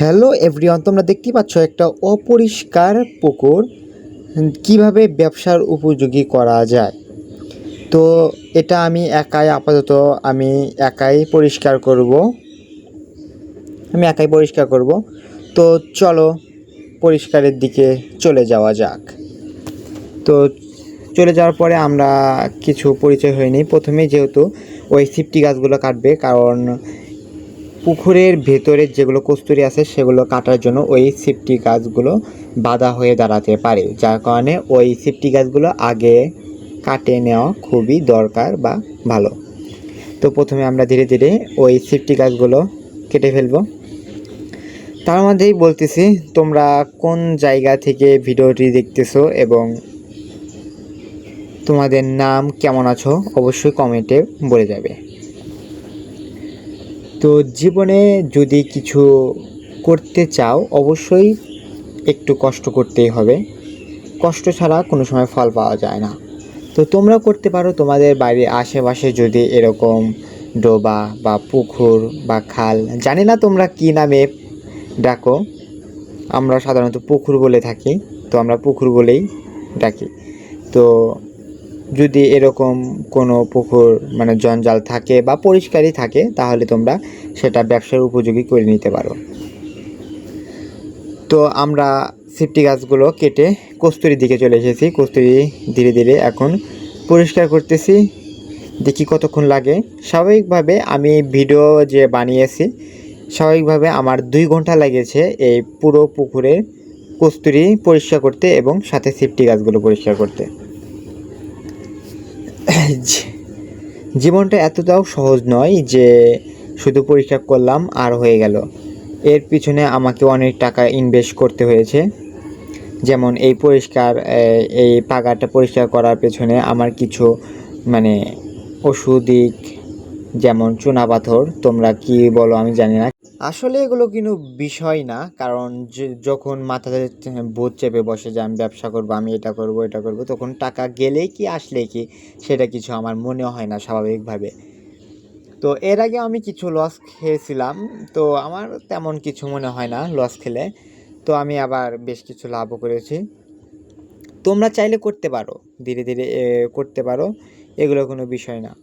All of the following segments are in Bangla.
হ্যালো এভরিওয়ান, তোমরা দেখতে পাচ্ছ একটা অপরিষ্কার পুকুর কীভাবে ব্যবসার উপযোগী করা যায়। তো এটা আমি একাই, আপাতত আমি একাই পরিষ্কার করব। আমি একাই পরিষ্কার করব। তো চলো পরিষ্কারের দিকে চলে যাওয়া যাক। তো চলে যাওয়ার পরে আমরা কিছু পরিচয় হয়নি। প্রথমে যেহেতু ওই সিফটি গাছগুলো কাটবে, কারণ পুকুরের ভেতরে যেগুলো কস্তুরি আছে, সেগুলো কাটার জন্য ওই সিফটি গাছগুলো বাধা হয়ে দাঁড়াতে পারে। যার কারণে ওই সিফটি গাছগুলো আগে কাটে নেওয়া খুবই দরকার বা ভালো। তো প্রথমে আমরা ধীরে ধীরে ওই সিফটি গাছগুলো কেটে ফেলব। তার মধ্যেই বলতেছি, তোমরা কোন জায়গা থেকে ভিডিওটি দেখতেছো এবং তোমাদের নাম কেমন আছো, অবশ্যই কমেন্টে বলে যাবে। তো জীবনে যদি কিছু করতে চাও, অবশ্যই একটু কষ্ট করতেই হবে। কষ্ট ছাড়া কোনো সময় ফল পাওয়া যায় না। তো তোমরা করতে পারো, তোমাদের বাড়ির আশেপাশে যদি এরকম ডোবা বা পুকুর বা খাল, জানি না তোমরা কী নামে ডাকো, আমরা সাধারণত পুকুর বলে থাকি, তো আমরা পুকুর বলেই ডাকি। তো যদি এরকম কোনো পুকুর মানে জঞ্জাল থাকে বা পরিষ্কারই থাকে, তাহলে তোমরা সেটা ব্যবসার উপযোগী করে নিতে পারো। তো আমরা সিফটি গাছগুলো কেটে কস্তুরির দিকে চলে এসেছি। কস্তুরি ধীরে ধীরে এখন পরিষ্কার করতেছি। দেখি কতক্ষণ লাগে। স্বাভাবিকভাবে আমি ভিডিও যে বানিয়েছি, স্বাভাবিকভাবে আমার দুই ঘণ্টা লেগেছে এই পুরো পুকুরে কস্তুরি পরিষ্কার করতে এবং সাথে সিফটি গাছগুলো পরিষ্কার করতে। জীবনটা এতটাও সহজ নয় যে শুধু পরিষ্কার করলাম আর হয়ে গেল। এর পিছনে আমাকে অনেক টাকা ইনভেস্ট করতে হয়েছে। যেমন এই পরিষ্কার এই পাগাটা পরিষ্কার করার পেছনে আমার কিছু মানে ওষুধিক যেমন চুনা পাথর তোমরা কি বলো আমি জানি না। আসলে এগুলো কিন্তু বিষয় না। কারণ যখন মাথাতে বোধ চেপে বসে যে, আমি ব্যবসা করব, আমি এটা করব এটা করব, তখন টাকা গেলেই কি আসলে কি, সেটা কিছু আমার মনে হয় না স্বাভাবিকভাবে। তো এর আগে আমি কিছু লস খেয়েছিলাম, তো আমার তেমন কিছু মনে হয় না লস খেলে। তো আমি আবার বেশ কিছু লাভও করেছি। তোমরা চাইলে করতে পারো, ধীরে ধীরে করতে পারো, এগুলো কোনো বিষয় না।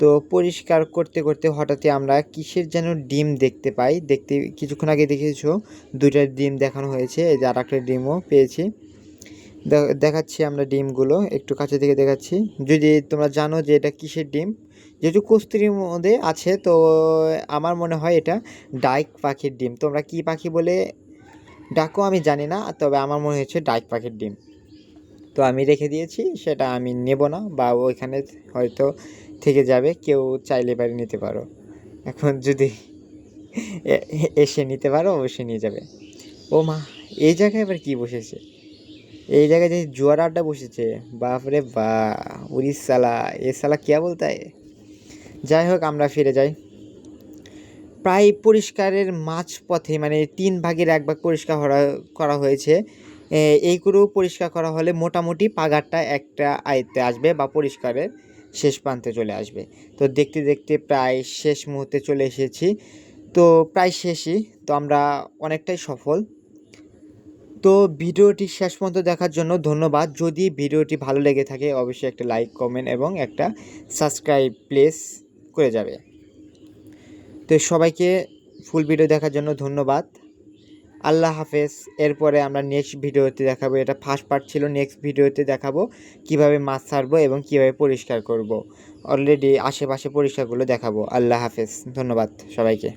তো পরিষ্কার করতে করতে হঠাৎই আমরা কিসের যেন ডিম দেখতে পাই? দেখতে, কিছুক্ষণ আগে দেখেছ? দুইটা ডিম দেখানো হয়েছে, এই যে আর একটা ডিমও পেয়েছি। দেখাচ্ছি আমরা ডিমগুলো, একটু কাছে থেকে দেখাচ্ছি। যদি তোমরা জানো যে এটা কিসের ডিম, যেহেতু কস্তুরির মধ্যে আছে, তো আমার মনে হয় এটা ডাইক পাখির ডিম। তোমরা কি পাখি বলে ডাকো আমি জানি না, তবে আমার মনে হচ্ছে ডাইক পাখির ডিম। তো আমি রেখে দিয়েছি, সেটা আমি নেব না, বা ওইখানে হয়তো থেকে যাবে, কেউ চাইলে পারে নিতে পারো। এখন যদি এসে নিতে পারো, অবশ্যই নিয়ে যাবে। ও মা, এই জায়গায় এবার কি বসেছে? এই জায়গায় যে জোয়ার আড্ডা বসেছে, বাপরে বা উড়িস সালা, এ সালা কিয়া বলতে? যাই হোক, আমরা ফিরে যাই। প্রায় পরিষ্কারের মাঝ পথে মানে তিন ভাগের এক ভাগ পরিষ্কার করা হয়েছে। এইগুলো পরিষ্কার করা হলে মোটামুটি পাগারটা একটা আয়ত্তে আসবে বা পরিষ্কারের। শেষ প্রান্তে চলে আসবে। তো দেখতে দেখতে প্রায় শেষ মুহূর্তে চলে এসেছি। তো প্রায় শেষই, তো আমরা অনেকটাই সফল। তো ভিডিওটি শেষ পর্যন্ত দেখার জন্য ধন্যবাদ। যদি ভিডিওটি ভালো লেগে থাকে, অবশ্যই একটা লাইক, কমেন্ট এবং একটা সাবস্ক্রাইব প্লেস করে যাবে। তো সবাইকে ফুল ভিডিও দেখার জন্য ধন্যবাদ। আল্লাহ হাফেজ। এরপরে আমরা নেক্সট ভিডিওতে দেখাবো, এটা ফার্স্ট পার্ট ছিল নেক্সট ভিডিওতে দেখাবো কীভাবে মাছ ছাড়বো এবং কীভাবে পরিষ্কার করব। অলরেডি আশেপাশে পরিষ্কারগুলো দেখাবো। আল্লাহ হাফেজ। ধন্যবাদ সবাইকে।